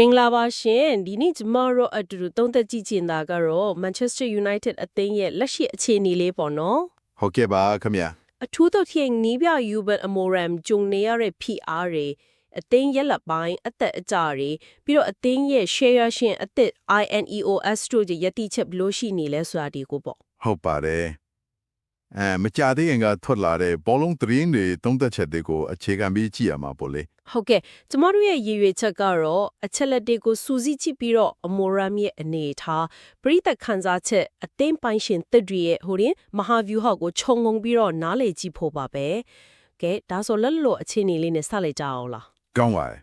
မင်္ဂလာပါရှင်ဒီနေ့ကျမတို့အတူတူသုံးသက်ကြည့်ချင်တာကတော့ Manchester United အသင်းရဲ့လက်ရှိအခြေအနေလေးပေါ့နော်ဟုတ်ကဲ့ပါခင်ဗျာအထူးသဖြင့်နီးပြ Yuban Amoram ဂျုံနေရတဲ့ PR တွေအသင်းရက်လက်ပိုင်းအသက်အကြတွေပြီးတော့အသင်းရဲ့ share ရှင်အသက် INEOS တို့ရဲ့ယတိချက်ဘယ်လို့ရှိနေလဲဆိုတာဒီကိုပေါ့ဟုတ်ပါတယ် အဲမကြသေးရင်ကထွက်လာတဲ့ဘောလုံးသတင်းတွေသုံးသက်ချက်တွေကိုအခြေခံပြီးကြည့်ရမှာပေါ့လေဟုတ်ကဲ့ကျမတို့ရဲ့ရည်ရွယ်ချက်ကတော့အချက်လက်တွေကိုစူးစီးကြည့်ပြီးတော့ Amoram ရဲ့အနေအထားပရိသတ်ခန်းစားချက်အသင်းပိုင်ရှင်သက်တွေရဲ့ဟိုရင်မဟာဗျူဟာကိုခြုံငုံပြီးတော့နားလေကြည့်ဖို့ပါပဲကဲဒါဆိုလက်လို့အခြေအနေလေးနဲ့ဆက်လိုက်ကြအောင်လားကောင်းပါတယ်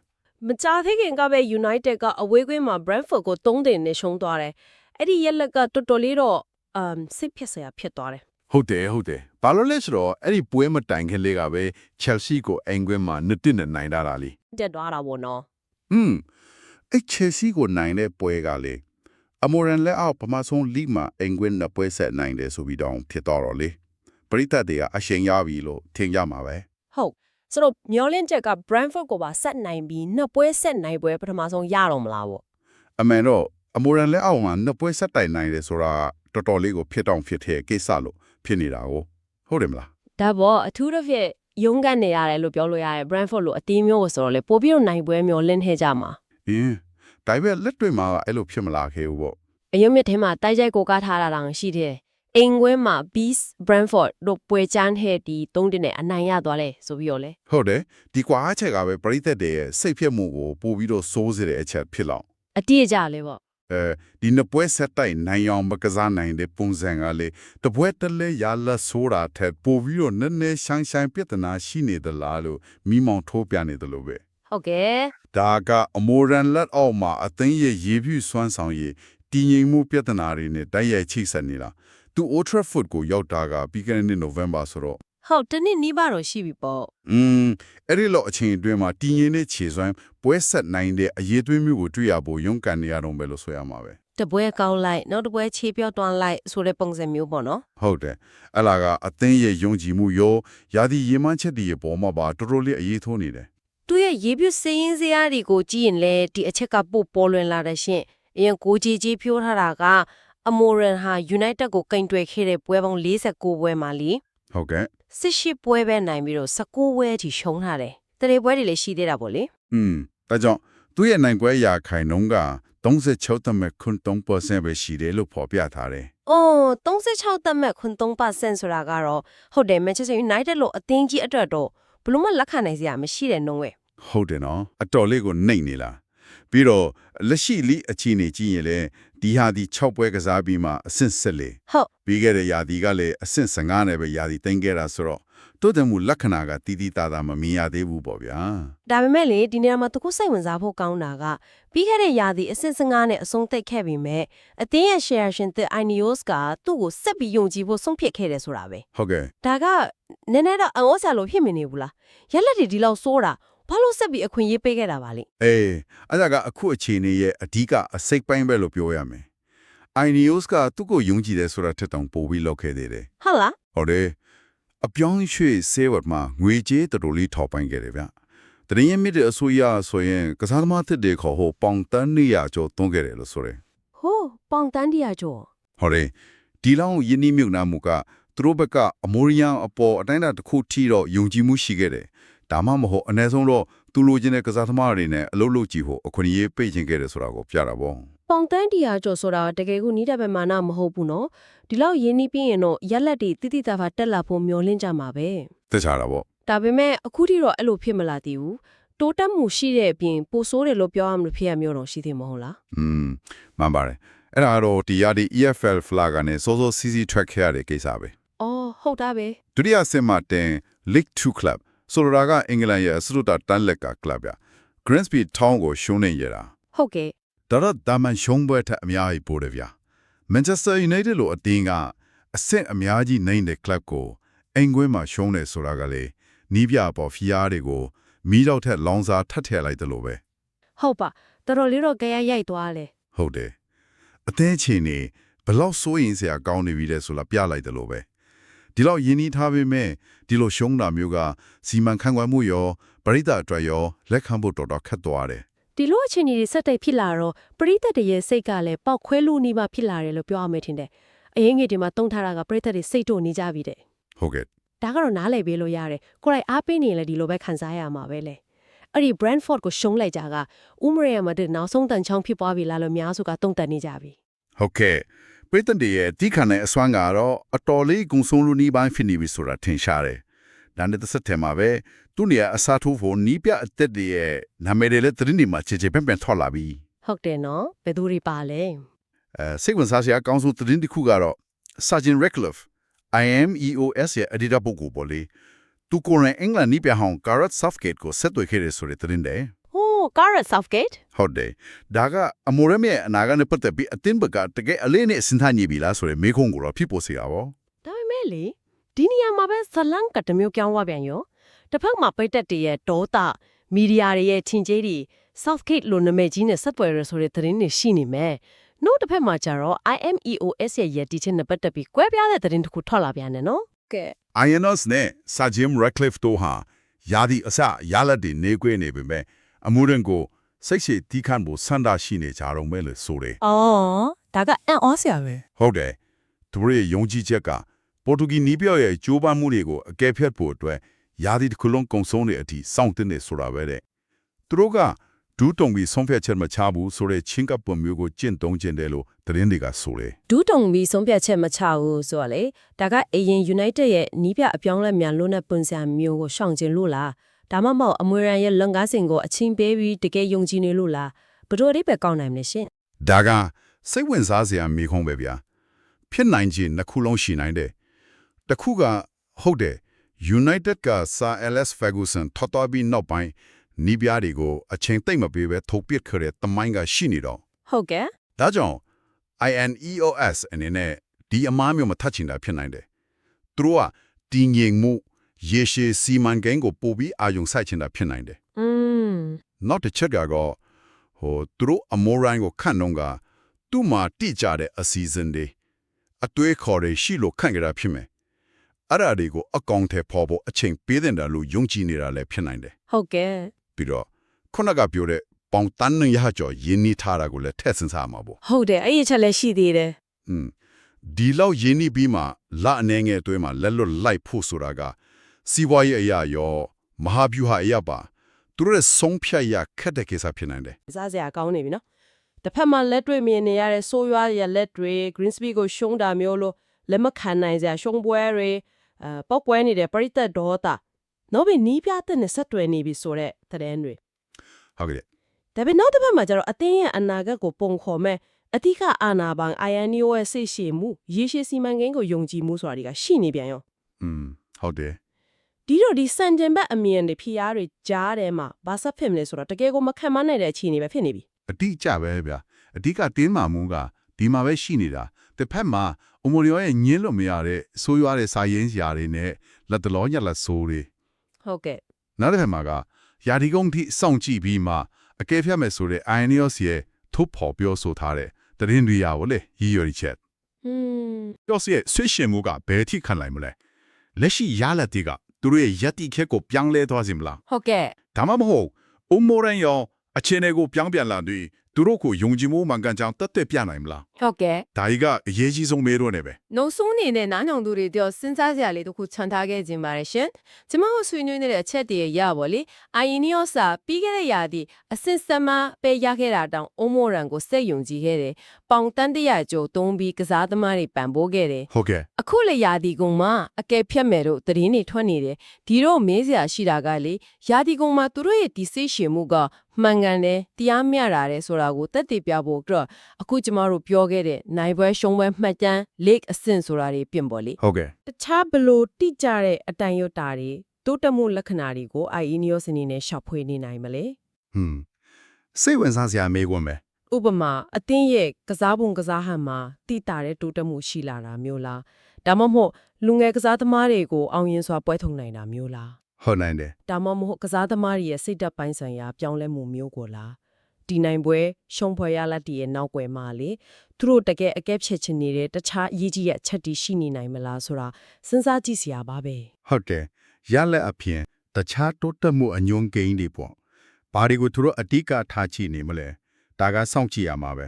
မကြာသေးခင်ကပဲ United ကအဝေးကွင်းမှာ Brentford ကို3တင်နဲ့ရှုံးသွားတယ်အဲ့ဒီရက်လက်ကတော်တော်လေးတော့အမ်စိတ်ဖြစ်စရာဖြစ်သွားတယ် ဟုတ်တယ်ဟုတ်တယ်ဘာလို့လဲဆိုတော့အဲ့ဒီပွဲမတိုင်ခင်လေးကပဲ Chelsea ကိုအင်္ဂွင်းမှာနှစ်တစ်နဲ့နိုင်တာလားလीတက်သွားတာပေါ့နော်อืมအဲ့ Chelsea ကိုနိုင်တဲ့ပွဲကလေအမိုရန်လက်အောက်ပမာဆုံးလိမှာအင်္ဂွင်းနှစ်ပွဲဆက်နိုင်တယ်ဆိုပြီးတော့ဖြစ်တော့တော့လေပရိသတ်တွေကအရှင်ရပြီလို့ထင်ကြမှာပဲဟုတ်ဆိုတော့မျောလင့်ချက်က Brentford ကိုပါဆက်နိုင်ပြီးနှစ်ပွဲဆက်နိုင်ပွဲပထမဆုံးရတော့မလားပေါ့အမှန်တော့အမိုရန်လက်အောက်မှာနှစ်ပွဲဆက်တိုင်နိုင်တယ်ဆိုတာတော်တော်လေးကိုဖြစ်တောင်ဖြစ်တဲ့ကိစ္စလို့ ဖြစ်နေတာကိုဟုတ်တယ်မလားဒါပေါ့အထူးတစ်ဖြင့်ရုန်းကန်နေရတယ်လို့ပြောလို့ရတယ် Brentford လို့အသင်းမျိုးကိုဆိုတော့လေပို့ပြီးတော့နိုင်ပွဲမျောလင့်ထဲကြမှာအင်းဒါပေမဲ့လက်တွေ့မှာအဲ့လိုဖြစ်မလာခဲ့ဘူးပေါ့အယုံမြစ်ထဲမှာတိုက်ကြိုက်ကိုကားထားတာတောင်ရှိတယ်အင်ကွင်းမှာ Beast Brentford တို့ပွဲချမ်းဟဲ့ဒီ၃တင်နဲ့အနိုင်ရသွားလဲဆိုပြီးတော့လေဟုတ်တယ်ဒီကွာအချက်ကပဲပရိသတ်တွေရဲ့စိတ်ဖြစ်မှုကိုပို့ပြီးတော့စိုးစေတဲ့အချက်ဖြစ်လောက်အတိအကျလေပေါ့အဲ ဒီနှစ်ပွဲဆက်တိုက်နိုင်အောင်မကစားနိုင်တဲ့ပုံစံကလေတပွဲတလဲရလာဆိုတာထက်ပိုပြီးတော့နည်းနည်းရှိုင်းရှိုင်းပြဿနာရှိနေသလားလို့မိမောင်ထိုးပြနေတယ်လို့ပဲဟုတ်ကဲ့ဒါကအမိုရန်လက်အောက်မှာအသိရဲ့ရေဖြူစွမ်းဆောင်ရည်တည်ငြိမ်မှုပြဿနာတွေနဲ့တိုက်ရိုက်ချိတ်ဆက်နေတာသူ Old Trafford ကိုရောက်တာကပြီးခဲ့တဲ့နှစ် November ဆိုတော့ ဟုတ်တနည်းနီးပါတော့ရှိပြီပေါ့อืมအဲ့ဒီလောက်အချိန်အတွင်းမှာတည်ငြိမ်တဲ့ခြေစွမ်းပွဲဆက်နိုင်တဲ့အရေးသွေးမျိုးကိုတွေ့ရဖို့ရုန်းကန်နေရတော့ပဲလို့ဆိုရမှာပဲတပွဲကောင်းလိုက်နောက်တပွဲခြေပြောတွန်းလိုက်ဆိုတဲ့ပုံစံမျိုးပေါ့နော်ဟုတ်တယ်အဲ့လာကအသင်းရဲ့ယုံကြည်မှုရောယာဒီရေမှန်းချက်တွေရဲ့ပေါ်မှာပါတော်တော်လေးအရေးထိုးနေတယ်သူရဲ့ရေပြစင်းရင်စရာတွေကိုကြည့်ရင်လေဒီအချက်ကပို့ပေါ်လွင်လာတဲ့ရှင်အရင်ကိုကြီးကြီးဖြိုးထားတာကအမိုရန်ဟာ United ကိုကင်တွယ်ခဲ့တဲ့ပွဲပေါင်း49ပွဲမှာလီ ဟုတ်ကဲ့18ပွဲပဲနိုင်ပြီးတော့19ပွဲအထိရှုံးထားတယ်တရေပွဲတွေလည်းရှိသေးတာပေါ့လေอืมဒါကြောင့်သူ့ရဲ့နိုင်ပွဲရာခိုင်နှုန်းက36.3%ပဲရှိတယ်လို့ဖော်ပြထားတယ်။အော်36တက်မဲ့ခွန်3%ဆိုတာကတော့ဟုတ်တယ် Manchester United လို့အသင်းကြီးအတွက်တော့ဘလို့မှလက်ခံနိုင်စရာမရှိတဲ့နှုံးပဲဟုတ်တယ်နော်အတော်လေးကိုနှိမ့်နေလား ပြီးတော့လက်ရှိလိအခြေအနေကြည့်ရင်လေဒီဟာဒီ6ပွဲကစားပြီးမှအဆင့်ဆက်လေ။ဟုတ်ပြီးခဲ့တဲ့ယာဒီကလည်းအဆင့်15နဲ့ပဲယာဒီတင်ခဲ့တာဆိုတော့တိုးတက်မှုလက္ခဏာကတီးတီးသားသားမမြင်ရသေးဘူးပေါ့ဗျာဒါပေမဲ့လေဒီနေရာမှာတခုစိတ်ဝင်စားဖို့ကောင်းတာကပြီးခဲ့တဲ့ရာသီအဆင့်15နဲ့အဆုံးသိပ်ခဲ့ပြီးမဲ့အသင်းရဲ့ share ရှင်တဲ့ Ineos ကသူ့ကိုဆက်ပြီးယုံကြည်ဖို့ဆုံးဖြတ်ခဲ့တယ်ဆိုတာပဲဟုတ်ကဲ့။ဒါကနည်းနည်းတော့အံ့ဩစရာလို့ဖြစ်မနေဘူးလား။ရက်လက်တွေဒီလောက်စိုးတာ ဘာလို့ဆက်ပြီးအခွင့်အရေးပေးခဲ့တာပါလဲအေးအဲ့ဒါကအခုအခြေအနေရဲ့အဓိကအစိတ်ပိုင်းပဲလို့ပြောရမယ် Ineos ကသူ့ကိုယုံကြည်တယ်ဆိုတာထက်တောင်ပိုပြီးလောက်ခဲ့သေးတယ်။ဟုတ်လားဟုတ်တယ်အပြောင်းရွှေ့ဆေးဝတ်မှာငွေကြေးတော်တော်လေးထောက်ပံ့ခဲ့တယ်ဗျတရင်ရမြစ်တဲ့အစိုးရဆိုရင်ကစားသမားတစ်တွေခေါ်ဟိုပေါင်တန်းနေရကျော်သွင်းခဲ့တယ်လို့ဆိုတယ်။ဟိုးပေါင်တန်းတရာကျော်ဟုတ်တယ်ဒီလောက်ယင်းနှိမြုပ်နှံမှုကသူတို့ဘက်ကအမိုရီယန်အပေါ်အတိုင်းအတာတစ်ခုထိတော့ယုံကြည်မှုရှိခဲ့တယ် ဒါမှမဟုတ်အ ਨੇ ဆုံးတော့သူလိုချင်တဲ့ကစားသမားတွေနဲ့အလုပ်လုပ်ကြည့်ဖို့အခွင့်အရေးပေးခြင်းခဲ့တယ်ဆိုတာကိုပြတာပေါ့ ပေါင်တန်းတရာကျော်ဆိုတာတကယ်ကိုနီးတဲ့ဘက်မာနမဟုတ်ဘူးနော်ဒီလောက်ရင်းနှီးပြီးရင်တော့ရက်လက်တွေတိတိတဖာတက်လာဖို့မျှော်လင့်ကြမှာပဲ သိချတာပေါ့ ဒါပေမဲ့အခုထိတော့အဲ့လိုဖြစ်မလာသေးဘူးတိုးတက်မှုရှိတဲ့အပြင်ပိုဆိုးတယ်လို့ပြောရမလို့ဖြစ်ရမျိုးတော့ရှိသေးမဟုတ်လား อืมမှန်ပါတယ်အဲ့ဒါကတော့ဒီရဒီ EFL flag ကနေစောစောစီးစီး track ခဲ့ရတဲ့ကိစ္စပဲ အော်ဟုတ်တာပဲ ဒုတိယဆင့်မှာတင် League 2 club ဆိုလိုတာကအင်္ဂလန်ရဲ့အစရုတာတန်းလက်က club ပြ Grimsby Town ကိုရှုံးနေရတာဟုတ်ကဲ့ဒါတော့ဒါမှန်ရှုံးပွဲထက်အများကြီးပိုတယ်ဗျာ Manchester United လိုအသင်းကအဆင့်အများကြီးနိုင်တဲ့ club ကိုအင်္ဂွင်းမှာရှုံးတယ်ဆိုတာကလေနီးပြပေါ်ဖီယားတွေကိုမီးတော့ထက်လောင်စာထပ်ထည့်လိုက်တယ်လို့ပဲဟုတ်ပါတော်တော်လေးတော့ကြရရိုက်သွားလေဟုတ်တယ်အသင်းချီနေဘလောက်စိုးရင်စရာကောင်းနေပြီလဲဆိုတာပြလိုက်တယ်လို့ပဲ ဒီလောက်ယဉ်နီးထားပေမဲ့ဒီလိုရှုံးတာမျိုးကစီမံခန့်ခွဲမှုရောပရိသတ်အတွက်ရောလက်ခံဖို့တော်တော်ခက်သွားတယ်ဒီလိုအခြေအနေတွေစက်တိုက်ဖြစ်လာတော့ပရိသတ်တွေရဲ့စိတ်ကလည်းပေါက်ခွဲလို့နေမှဖြစ်လာတယ်လို့ပြောရမယ်ထင်တယ်အရင်ငယ်ဒီမှာတုံးထားတာကပရိသတ်တွေစိတ်တို့နေကြပြီတဲ့ဟုတ်ကဲ့ဒါကတော့နားလည်ပေးလို့ရတယ်ကိုယ်တိုင်အားပေးနေရင်လည်းဒီလိုပဲခံစားရမှာပဲလေအဲ့ဒီ Brentford ကိုရှုံးလိုက်ကြကဥမရမတဲ့နောက်ဆုံးတန်ချောင်းဖြစ်သွားပြီလားလို့များစုကတုံ့တက်နေကြပြီဟုတ်ကဲ့ ပိတ်တဲ့ရဲ့ဒီခါနဲ့အစွမ်းကတော့အတော်လေးဂုံဆုံးလူနီးပိုင်းဖြစ်နေပြီဆိုတာထင်ရှားတယ်။ဒါနဲ့တစ်ဆက်တည်းမှာပဲသူ့နေရာအစားထိုးဖို့နီးပြအသက်တွေရဲ့နာမည်တွေလည်းသတင်းတွေမှာခြေခြေပန်ပန်ထွက်လာပြီဟုတ်တယ်နော်ဘယ်သူတွေပါလဲ။အဲစိတ်ဝင်စားစရာအကောင်းဆုံးသတင်းတစ်ခုကတော့ Sergeant Radcliffe IMEOS ရဲ့ editor ပုဂ္ဂိုလ်ပေါ်လေသူကိုယ်တိုင်အင်္ဂလန်နီးပြဟောင်း Gareth Southgate ကိုဆက်သွယ်ခဲ့တယ်ဆိုတဲ့သတင်းတွေဟိုး Gareth Southgate ဟုတ်တယ်ဒါကအမိုရမ်ရဲ့အနာဂတ်နဲ့ပတ်သက်ပြီးအသင်းဘက်ကတကယ်အလေးနဲ့စဉ်းစားနေပြီလားဆိုတဲ့မေးခွန်းကိုတော့ဖြစ်ပေါ်စေတာပေါ့ဒါပေမဲ့လေဒီနေရာမှာပဲဇလန်ကတစ်မျိုးပြောင်းသွားပြန်ရောတစ်ဖက်မှာပိတ်တက်တရဲ့ဒေါသမီဒီယာတွေရဲ့ထင်ကြေးတွေ Southgate လိုနာမည်ကြီးနဲ့ဆက်သွယ်ရဆိုတဲ့သတင်းတွေရှိနေမယ်နောက်တစ်ဖက်မှာကျတော့ IMEOS ရဲ့ရည်တည်ချက်နဲ့ပတ်သက်ပြီးကွဲပြားတဲ့သတင်းတစ်ခုထွက်လာပြန်တယ်နော်ကဲ IONOS နဲ့ Sajim Radcliffe တို့ဟာယာဒီအစရလက်တွေနေကွေးနေပေမဲ့ အမှုရင်ကိုစိတ်ရှိတီးခန့်ဖို့ဆန္ဒရှိနေကြတော့မဲလို့ဆိုတယ်အော်ဒါကအံ့ဩစရာပဲ။ဟုတ်တယ်။သူတို့ရဲ့ယုံကြည်ချက်ကပေါ်တူဂီနီးပြော့ရဲ့ကြိုးပမ်းမှုတွေကိုအကဲဖြတ်ဖို့အတွက်ယာဒီတစ်ခုလုံးကုံဆုံးတဲ့အထိစောင့်တင်နေဆိုတာပဲတဲ့။သူတို့ကဒူးတုံပြီးဆုံးဖြတ်ချက်မချဘူးဆိုတဲ့ချင်းကပ်ပုံမျိုးကိုကျင့်သုံးခြင်းတယ်လို့သတင်းတွေကဆိုတယ်ဒူးတုံပြီးဆုံးဖြတ်ချက်မချဘူးဆိုတော့လေဒါကအရင် United ရဲ့နီးပြအပြောင်းလဲမြန်လို့တဲ့ပုံစံမျိုးကိုရှောင်ကျင်လို့လား ဒါမှမဟုတ်အမွေရန်ရဲ့လုပ်ငန်းစဉ်ကိုအချင်းပေးပြီးတကယ်ယုံကြည်နေလို့လားဘယ်လိုအဓိပ္ပာယ်ကောင်းနိုင်မလဲရှင်။ဒါကစိတ်ဝင်စားစရာမိခုံးပဲဗျာ။ဖြစ်နိုင်ခြင်းနှစ်ခုလုံးရှိနိုင်တယ်။တစ်ခုကဟုတ်တယ် United က Sir Alex Ferguson ထော်တော်ပြီးနောက်ပိုင်းနီးပြားတွေကိုအချိန်သိမ့်မပေးပဲထုတ်ပစ်ခဲ့တဲ့တမိုင်းကရှိနေတော့ဟုတ်ကဲ့ဒါကြောင့် INEOS အနေနဲ့ဒီအမားမျိုးမထပ်ချင်တာဖြစ်နိုင်တယ်။သူတို့ကတည်ငြိမ်မှု ရေရှည်စီမံကိန်းကိုပို့ပြီးအာရုံစိုက်ချင်တာဖြစ်နိုင်တယ် อืม ။နောက်တစ်ချက်ကတော့ဟိုသူတို့အမိုးရိုင်းကိုခန့်တော့ကသူ့မှာတိကျတဲ့အစီအစဉ်တွေအသွေးခေါ်တွေရှိလို့ခန့်ကြတာဖြစ်မယ်။အဲ့ဒါတွေကိုအကောင့်ထဲပေါ်ဖို့အချိန်ပေးတဲ့တယ်လို့ယုံကြည်နေတာလည်းဖြစ်နိုင်တယ် ဟုတ်ကဲ့ ။ပြီးတော့ခုနကပြောတဲ့ပေါင်တန်းနဲ့ရဟကျော်ယင်းနီးထားတာကိုလည်းထည့်စင်စားမှာပေါ့ ဟုတ်တယ်အဲ့ဒီအချက်လည်းရှိသေးတယ် อืมဒီလောက်ရင်းနှီးပြီးမှလအနေငယ်အတွင်းမှာလက်လွတ်လိုက်ဖို့ဆိုတာက စီးပွားရေးအရာရောမဟာဗျူဟာအရာပါသူတို့ရဲ့ဆုံးဖြတ်ရခက်တဲ့ကိစ္စဖြစ်နိုင်တယ်စားစရာကောင်းနေပြီနော်တစ်ဖက်မှာလက်တွေ့မြင်နေရတဲ့ဆိုးရွားရလက်တွေ Greensby ကိုရှုံးတာမျိုးလို့လက်မခံနိုင်စရာရှုံးပွဲတွေအဲပောက်ပွဲနေတဲ့ပရိသတ်ဒေါသနောက်ပြီးနီးပြတဲ့နဲ့ဆက်တွယ်နေပြီဆိုတဲ့သတင်းတွေဟုတ်ကဲ့ဒါပေမဲ့နောက်တစ်ဖက်မှာကျတော့အသင်းရဲ့အနာဂတ်ကိုပုံခေါ်မဲ့အတိကအာနာပိုင် INO ရဲ့စိတ်ရှည်မှုရေရှည်စီမံကိန်းကိုယုံကြည်မှုဆိုတာတွေကရှိနေပြန်ရောอืมဟုတ်တယ် ဒီတော့ဒီစံကျင်ဘက်အမြင်တွေဖိအားတွေကြားထဲမှာဘာဆက်ဖြစ်မလဲဆိုတော့တကယ်ကိုမခံမနိုင်တဲ့အခြေအနေပဲဖြစ်နေပြီအတိအကျပဲဗျာအဓိကတင်းမာမှုကဒီမှာပဲရှိနေတာတစ်ဖက်မှာအမိုရီယောရဲ့ညင်းလို့မရတဲ့ဆိုးရွားတဲ့စာရင်းစရာတွေနဲ့လက်တလောညက်လက်ဆိုးတွေဟုတ်ကဲ့နောက်တစ်ဖက်မှာကယာဒီကုန်းထိစောင့်ကြည့်ပြီးမှအကဲဖြတ်မယ်ဆိုတဲ့ INEOS ရဲ့ထုတ်ဖော်ပြောဆိုထားတဲ့သတင်းတွေရပါလေရည်ရွယ်ချက်อืมပြောစီရဲ့ဆွေးရှင်မှုကဘယ်ထိခံနိုင်မလဲလက်ရှိရလက်တွေက သူတို့ရဲ့ယက်တိခက်ကိုပြောင်းလဲသွားစေမလားဟုတ်ကဲ့ဒါမှမဟုတ်အုံမိုရန်ရောအခြေအနေကိုပြောင်းပြန်လာပြီး သူတို့ကိုယုံကြည်မှုမှန်ကန်ကြောင်းတက်တက်ပြနိုင်မလားဟုတ်ကဲ့ဒါကြီးကအရေးကြီးဆုံးမေးတော့နေပဲနောက်ဆုံးအနေနဲ့နားညောင်သူတွေတယောက်စဉ်းစားစရာလေးတစ်ခုခြံထားခဲ့ခြင်းပါတယ်ရှင်။ကျမတို့ဆွေးနွေးနေတဲ့အချက်တွေရပါလေ။အာယီနီယောစာပြီးခဲ့တဲ့ရာသီအစစ်စမပဲရခဲ့တာတောင်အုံမိုရန်ကိုစိတ်ယုံကြည်ခဲ့တယ်။ပေါင်တန်းတရာကျော်သုံးပြီးကစားသမားတွေပံ့ပိုးခဲ့တယ်ဟုတ်ကဲ့။အခုလေရာသီကုံမှာအကယ်ဖြတ်မယ်တို့သတင်းတွေထွက်နေတယ်။ဒီတော့မေးစရာရှိတာကလေရာသီကုံမှာသူတို့ရဲ့ဒီစိတ်ရှင်မှုက မှန်ကန်တယ်တရားမျှတာတယ်ဆိုတာကိုတက်တည်ပြဖို့အတွက်အခုကျမတို့ပြောခဲ့တဲ့နိုင်ပွဲရှုံးပွဲမှတ်တမ်း lake အဆင့်ဆိုတာတွေပြင်ပေါ်လေဟုတ်ကဲ့တခြားဘလို့တိကျတဲ့အတိုင်ရွတ်တာတွေတိုးတက်မှုလက္ခဏာတွေကို IENEOS အနေနဲ့ရှောက်ဖွေနေနိုင်မလဲဟွန်းစိတ်ဝင်စားစရာမေးခွန်းပဲဥပမာအသင်းရဲ့ကစားပုံကစားဟန်မှာတိတာတဲ့တိုးတက်မှုရှိလာတာမျိုးလားဒါမှမဟုတ်လူငယ်ကစားသမားတွေကိုအောင်ရင်စွာပွဲထုံနိုင်တာမျိုးလား ဟုတ်နိုင်တယ်ဒါမှမဟုတ်ကစားသမားတွေရဲ့စိတ်ဓာတ်ပိုင်းဆိုင်ရာပြောင်းလဲမှုမျိုးကိုလားဒီနိုင်ပွဲရှုံးပွဲရလက်တည်ရဲ့နောက်ွယ်မှာလေသူတို့တကယ်အကဲဖြတ်ချင်နေတဲ့တခြားအရေးကြီးရဲ့အချက်တွေရှိနေနိုင်မလားဆိုတာစဉ်းစားကြည့်စရာပါပဲဟုတ်တယ်ရလက်အပြင်တခြားတိုးတက်မှုအညွန်းကိန်းတွေပေါ့ဘဘာတွေကိုသူတို့အတိကထားချိနေမလဲဒါကစောင့်ကြည့်ရမှာပဲ